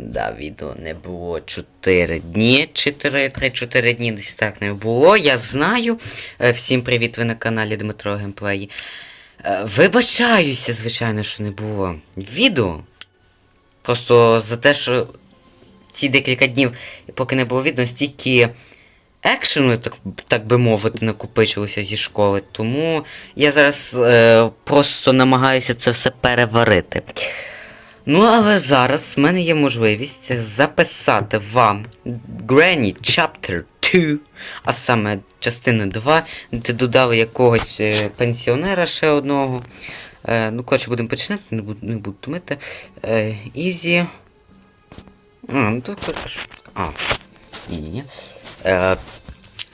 Да, відео не було 4 дні, 4, 3-4 дні десь так не було. Я знаю. Е, Всім привіт, ви на каналі Дмитро Геймплей. Е, Вибачаюся, звичайно, що не було відео. Просто за те, що ці декілька днів, поки не було відео, стільки екшену, так, так би мовити, накопичилося зі школи. Тому я зараз е, просто намагаюся це все переварити. Ну, але зараз в мене є можливість записати вам Granny Chapter 2, а саме частина 2, де додали якогось е, пенсіонера ще одного. Е, ну, коротше, будемо починати, не буду, не буду тумити. Е, Ізі. А, ну тут коротше. А. Ні-ні-ні. Е,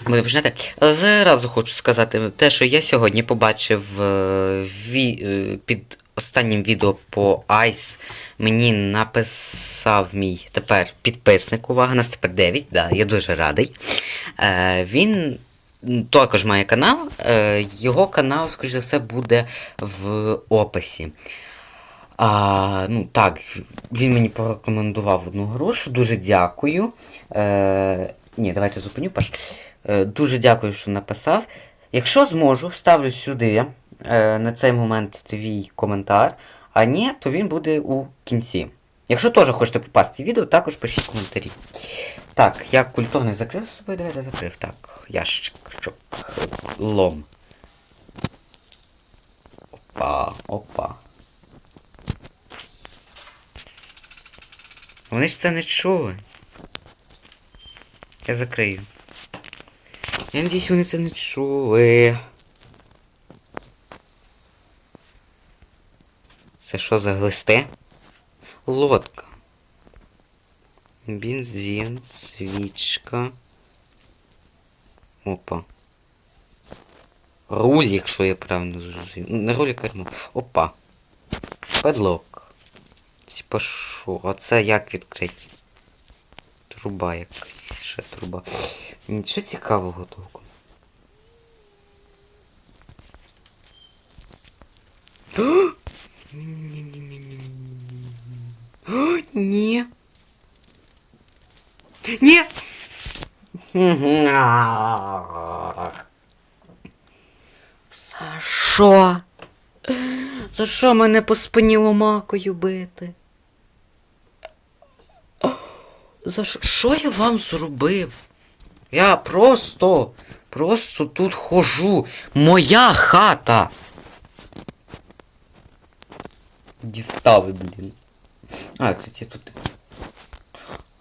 Будемо починати. Зразу хочу сказати те, що я сьогодні побачив е, ві, е, під останнім відео по Ice мені написав мій тепер підписник. Увага, нас тепер 9, да, я дуже радий. Е, він також має канал. Е, його канал, скоріш за все, буде в описі. А, ну так, він мені порекомендував одну грушу. Дуже дякую. Е, ні, давайте зупиню перш. Е, дуже дякую, що написав. Якщо зможу, вставлю сюди е, на цей момент твій коментар, а ні, то він буде у кінці. Якщо теж хочете попасти в відео, також пишіть коментарі. Так, я культурно закрив за собою, давайте закрив. Так, ящик, лом. Опа, опа. Вони ж це не чули. Я закрию. Я надіюсь, вони це не чули. Це що за глисти? Лодка. Бензин, свічка. Опа. Руль, якщо я правильно зрозумів. Ну, Не руль, а кермо. Опа. Педлок. Типа що? А це як відкрити? Труба якась. Ще труба. Нічого цікавого толком. Ні. Ні. За що? За що мене по спині ломакою бити? За що? Що я вам зробив? Я просто, просто тут хожу. Моя хата. Дістали, блін. А, кстати, тут.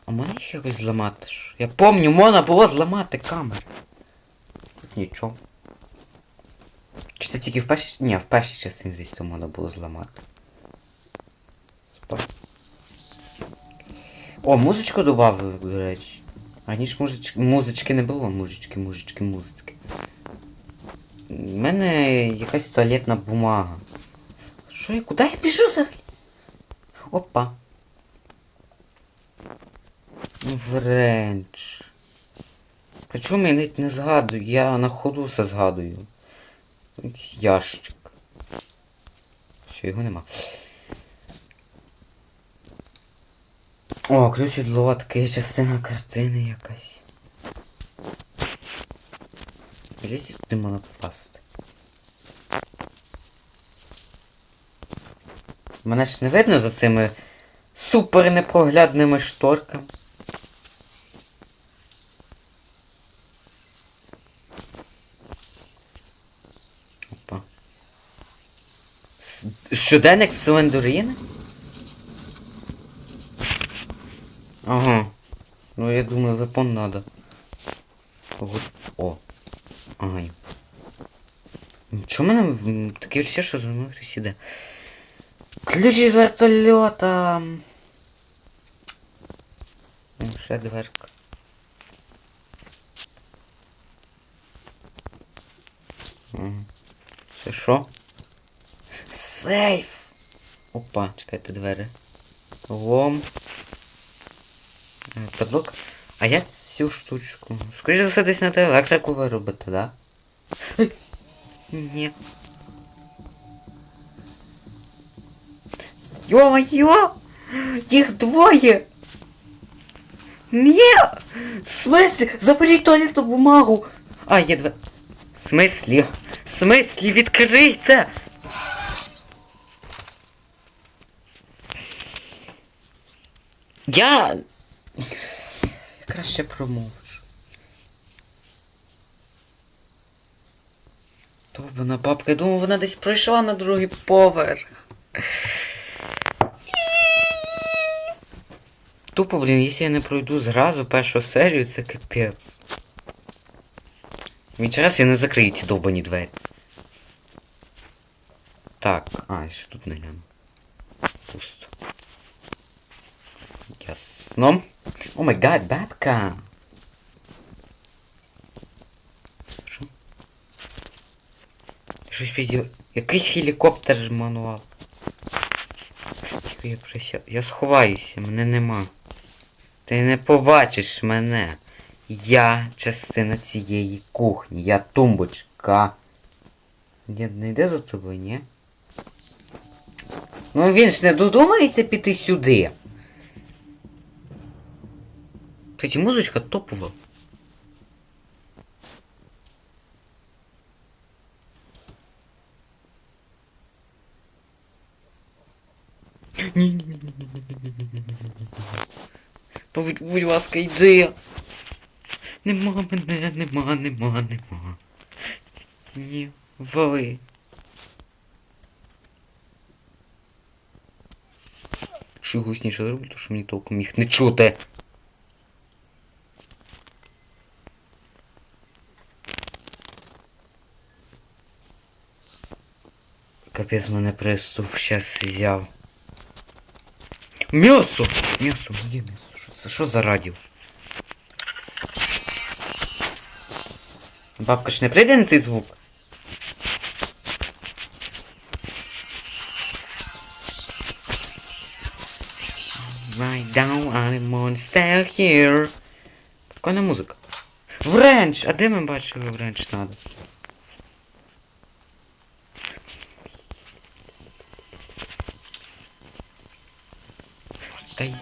А мене ще якось зламати ж. Я помню, можна було зламати камеру. Тут нічого. Чи це тільки в першій... Ні, в першій частині здесь це можна було зламати. Спа. О, музичку добавили, до речі. Раніше музички, музички не було, музички, музички, музички. У мене якась туалетна бумага. Що я, куди я біжу взагалі? Опа. Вренч. Чому я навіть не згадую? Я на ходу все згадую. Якийсь ящик. Все, його нема. О, ключ від лодки, частина картини якась. Десь туди можна попасти. Мене ж не видно за цими супер непроглядними шторками. Опа. Щоденник Слендоріни? Ага. Ну я думаю, випон надо. О. Ага. Чому мене таке відчуття, що за мною іде? Ключ із вертольота. О, Ще дверка. Це що? Сейф! Опа, чекайте двері. Лом. Е, Подлог. А я цю штучку. Скоріше за все десь на те електрику виробити, да? Ні. Йо-йо! Їх двоє! Ні! В смислі? Заберіть туалетну бумагу! А, є две. В смислі? В смислі відкрийте! Я. Краще промовчу. Довбана бабка, я думав, вона десь пройшла на другий поверх. Тупо, блін, якщо я не пройду зразу першу серію, це капець. Від раз я не закрию ці довбані двері. Так, а, ще тут не гляну. Пусто. Ясно. О май гад, бабка. Що? Щось піділ... Якийсь гелікоптер. Тільки Я прися... Я сховаюся, мене нема. Ти не побачиш мене. Я частина цієї кухні. Я тумбочка. Я не йде за тобою, ні? Ну він ж не додумається піти сюди. Кстати, музичка топова. Будь, будь ласка, йди. Нема мене, нема, нема, нема. Ні, вали. Що гусніше зроблю, то що мені толком їх не чути. Капець мене приступ щас взяв. М'ясо! М'ясо, моє м'ясо. Це? Що за радіо? Бабка ж не прийде на цей звук? Right down, I'm monster here. Прикольна музика. Вренч! А де ми бачили вренч надо?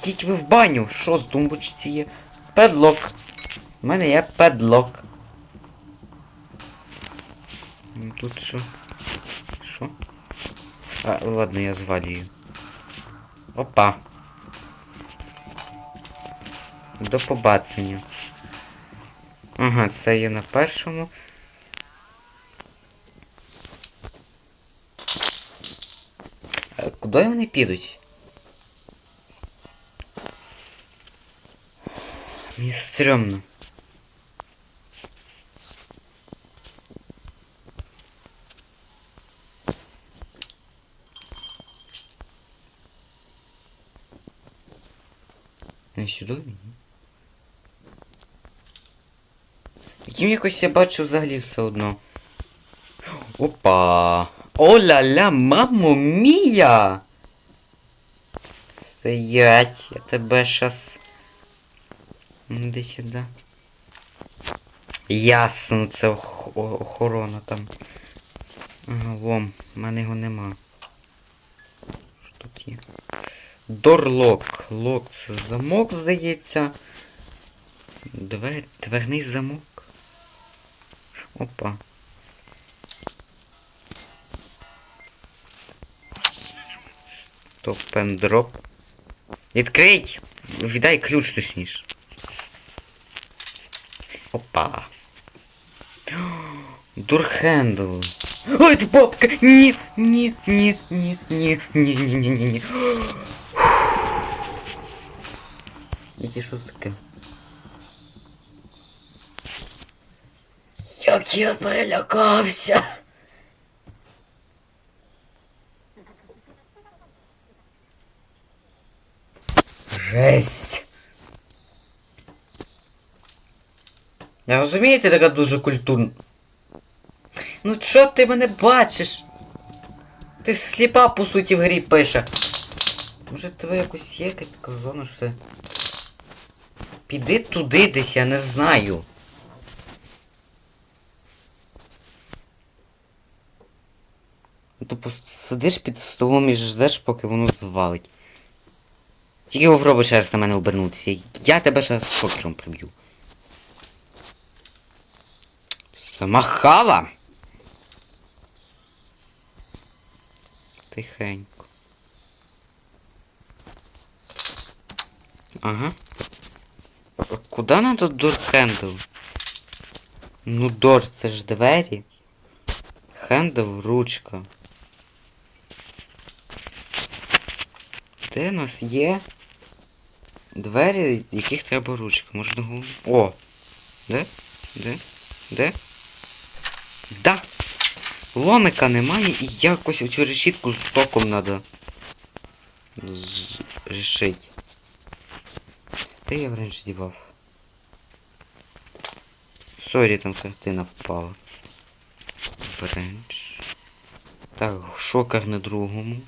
Та йдіть ви в баню! Що з тумбочці є? Педлок. У мене є педлок. Тут що? Що? А, ладно, я звалюю. Опа. До побачення. Ага, це є на першому. Куди вони підуть? Мені стрьомно. Не сюди? Яким якось я бачу взагалі все одно. Опа! О-ля-ля, мамо мія! Стоять, я тебе щас... Іди сюди. Ясно, це охорона там. Ага, лом, в мене його нема. Що тут є? Дорлок. Лок це замок, здається. Двер... Дверний замок. Опа. Топ дроп. Відкрий! Віддай ключ точніше. Опа. Дурхендл. Ой, ти бабка! Ні, ні, ні, ні, ні, ні, ні, ні, ні, ні. Які що таке? Як я перелякався. Жесть. Я розумію, ти така дуже культурна. Ну чо ти мене бачиш? Ти сліпа по суті в грі пише. Може тебе якось є якась така зона, що. Піди туди десь, я не знаю. Тупо сидиш під столом і ждеш, поки воно звалить. Тільки попробуй ще раз на мене обернутися. Я тебе зараз шокером приб'ю. Самахава! Тихенько. Ага. Куда надо дор хендл? Ну дор, це ж двері. Хендл ручка. Де у нас є двері, яких треба ручка? Може на голову? О! Де? Де? Де? Да! Ломика немає і якось оцю решітку з током треба рішити. Де я раніше дівав? Сорі, там картина впала. Френч. Так, шокер на другому.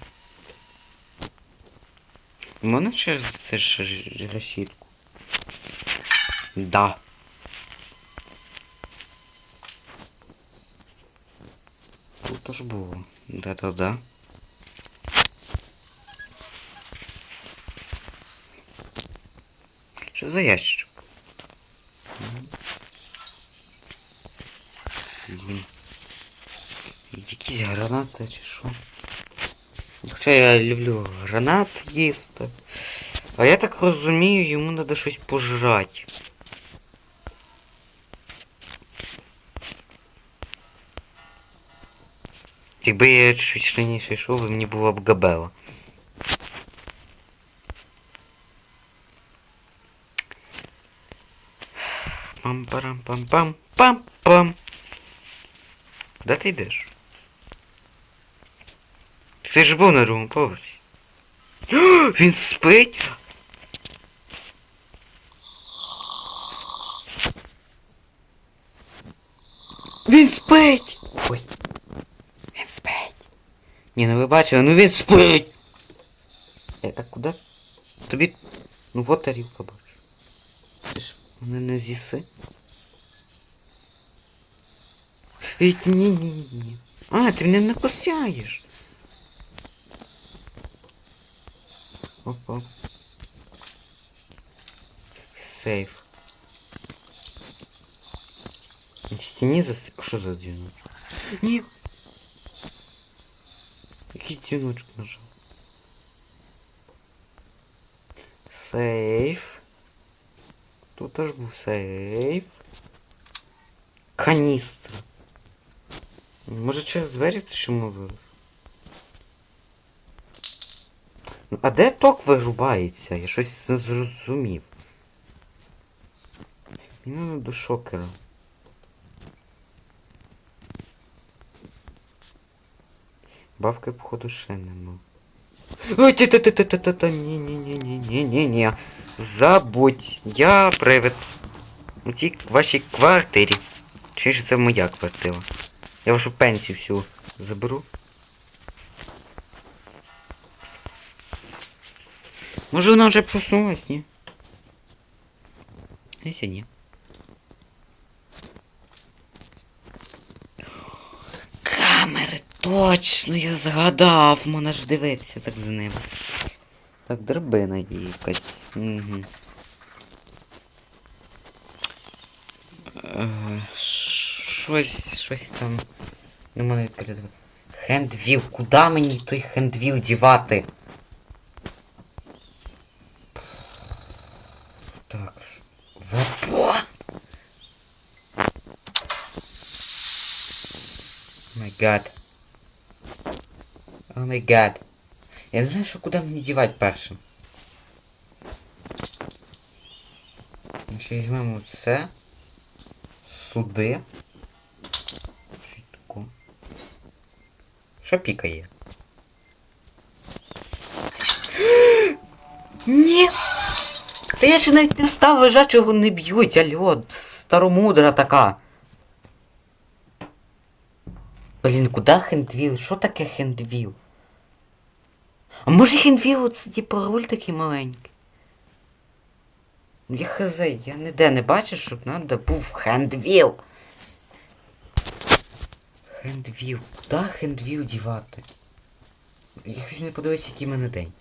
Можна через це ж- решітку? Да. Тут ж було. Да-да-да. Що за ящичок? Мгм. Блін. Якісь гранати чи що? Хоча я люблю гранат їсти. А я так розумію, йому треба щось пожрати. Якби я щось раніше йшов, і мені було б габела. Пам-парам-пам-пам-пам-пам. Куди ти йдеш? Ти ж був на другому поверсі. О, Він спить. Ні, ну ви бачили, ну він спить! Е, а куди? Тобі. Ну вот тарілка бачу. Ти ж мене не з'їси. Ей, ні, ні, ні, ні. А, ти мене не кусяєш. Опа. Сейф. В стіні зас... Що за дзвіночок? Ні. Дзвіночок нажав. Сейф. Тут теж був сейф. Каністра. Може через двері це можу? Ну, а де ток вирубається? Я щось не зрозумів. Мені надо до шокера. Бабки, походу, ще нема. Ой, ти ти ти ти ти ти ні ні ні ні ні ні ні Забудь, я привид. У цій вашій квартирі. Чи ж це моя квартира? Я вашу пенсію всю заберу. Може вона вже проснулась, ні? Якщо ні. Точно, я згадав, можна ж дивитися так за ними. Так, драбина є якась. Угу. Щось, щось там. Не можу відкрити. Хендвіл, куди мені той хендвіл дівати? Так. ж. Вапо! Май гад. Май гад. Я не знаю, що куди мені дівати першим. Значить, візьмемо це. Сюди. Що пікає? Ні! Та я ще навіть не встав, лежачого не б'ють, альо, старомудра така. Блін, куди хендвіл? Що таке хендвіл? А може хендвіл це типу руль такий маленький? Ну, Я хз, я ніде не бачу, щоб надо був хендвіл. Хендвіл. Куди хендвіл дівати? Я хоч не подивився, який мене день.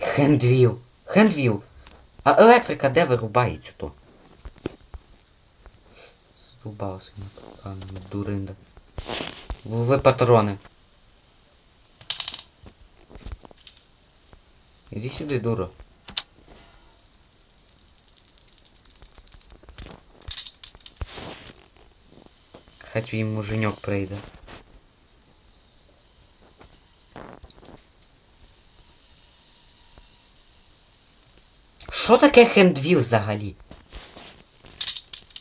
Хендвіл. Хендвіл. А електрика де вирубається то? Здубався панами дуринда. Ви патрони. Іди сюди, дура. Хай твій муженьок прийде. Що таке хендвіл взагалі?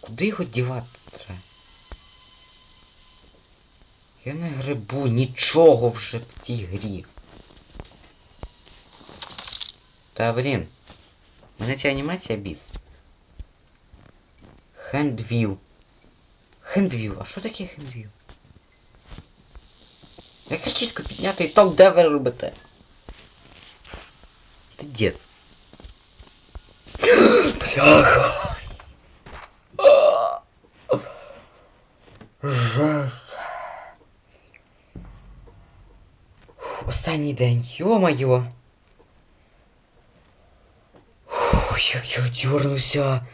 Куди його дівати треба? Я не грибу нічого вже в цій грі. Та блін. Мене ця анімація біс. Хендвіл. Хендвіл. А що таке хендвіл? Якось чітко підняти ітог, де ви робите? Ти дід. Бляха. Жесть. Останній день, йо-моє. Як я дернувся.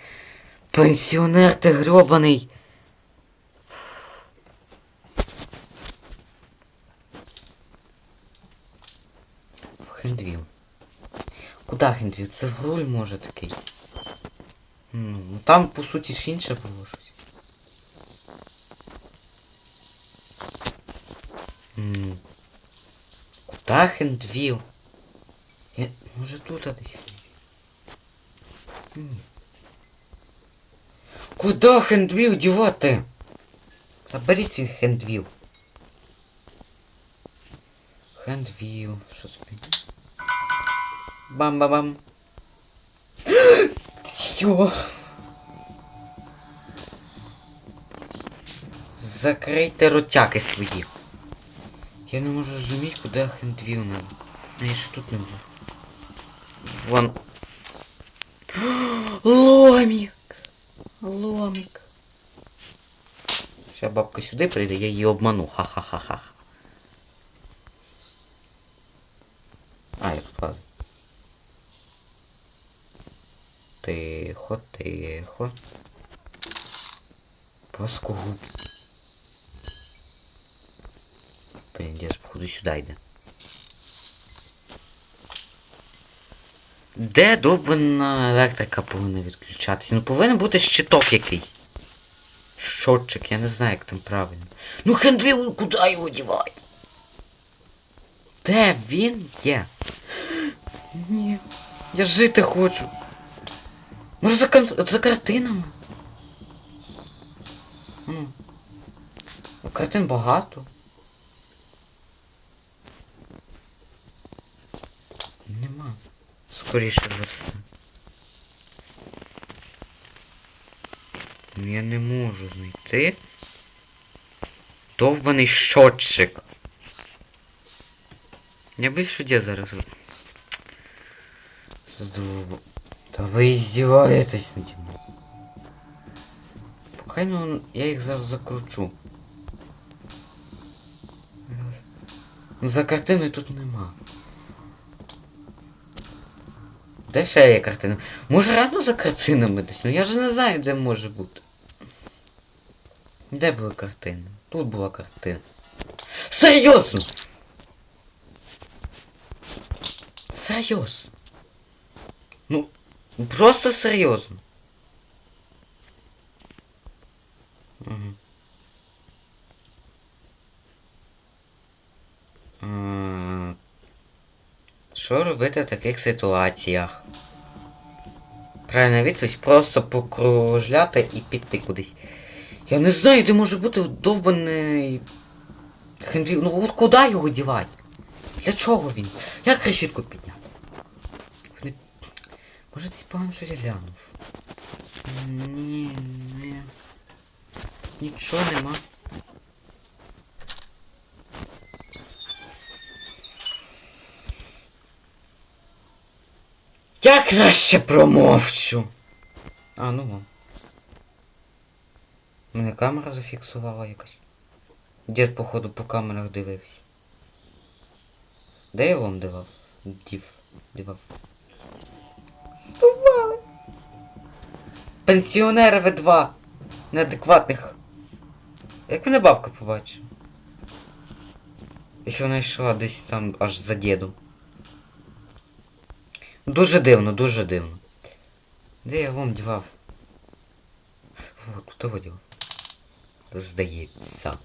Пенсіонер ти гребаний. В Хендвіл. Куда Хендвіл? Це в може такий. Ну, ну там по суті ж інше було щось. Куда Хендвіл? Я... Може тут десь. Куда хендвіл дівати? Заберіть свій хендвіл. Хендвіл. Що собі? Бам-бам-бам. Йо. Закрийте ротяки свої. Я не можу зрозуміти, куди хендвіл надо. А я ще тут не був. Вон. Ломик! Ломик. Сейчас бабка сюди прийде, я її обману. Ха-ха-ха-ха. А, я тут лазю. Тихо, тихо. Паскогуб. Блин, десь походу сюди йде. Де довбана електрика повинна відключатися? Ну повинен бути щиток якийсь. Щотчик, я не знаю, як там правильно. Ну хендвіл, куди його дівати? Де він є? Ні. Я жити хочу. Може за, кон... за картинами? Ну. Картин багато. Нема. Скоріше за. Ну я не можу знайти. Довбаний щотчик. Я би що де зараз. Задовбо. Та ви издеваетесь наді мною. Хай ну я їх зараз закручу. Ну, За картиною тут нема. Де ще є картина? Може реально за картинами десь? Ну я ж не знаю, де може бути. Де була картина? Тут була картина. Серйозно! Серйозно. Ну, просто серйозно. Угу. Що робити в таких ситуаціях? Правильна відповідь просто покружляти і піти кудись. Я не знаю, де може бути довбаний хендрів. Ну от куди його дівати? Для чого він? Як решітку підняти? Не- Може десь погано щось глянув. Ні, ні. Нічого нема. Я краще промовчу. А, ну вон. Мене камера зафіксувала якась. Дід, походу, по камерах дивився. Де я вам дивав? Дів. Дивав. Здували. Пенсіонери ви два. Неадекватних. Як мене бабка побачила? І що вона йшла десь там аж за дідом. Дуже дивно, дуже дивно. Де я вам дівав? Вот, тут його дівав. Здається.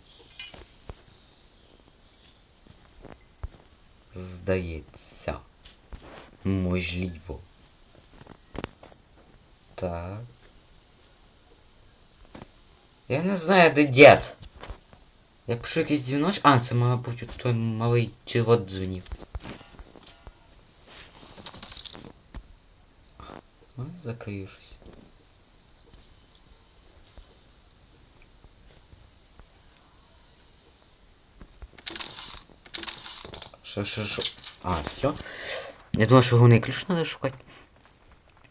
Здається. Можливо. Так. Я не знаю, де дід. Я пишу якийсь дзвіночок. А, це мабуть той малий чувак дзвонив. Закрию щось. Що, що, що? А, все. Я думав, що головний ключ треба шукати.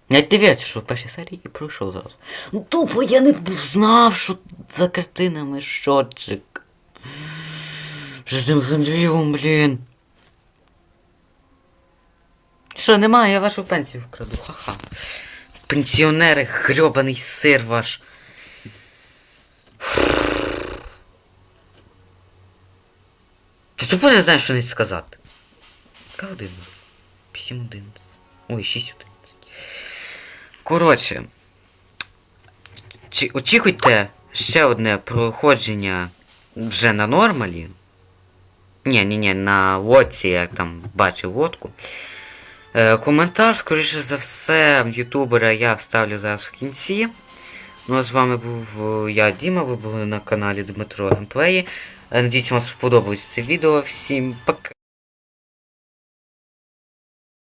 Я дивіться, що в першій серії і пройшов зараз. Ну тупо я не знав, що за картинами щотчик. Що з цим блін. Що, немає, я вашу пенсію вкраду, ха-ха. Пенсіонери, грьобаний сир ваш. Ти тупо не знаєш, що не сказати. Яка година? 7.11. Ой, 6.11. Коротше. Чи, очікуйте ще одне проходження вже на нормалі. Ні, ні, ні, на лодці, я там бачив лодку. Е, коментар, скоріше за все, ютубера я вставлю зараз в кінці. Ну а з вами був е, я, Діма, ви були на каналі Дмитро Геймплеї. Е, Надіюсь, вам сподобалось це відео. Всім пока.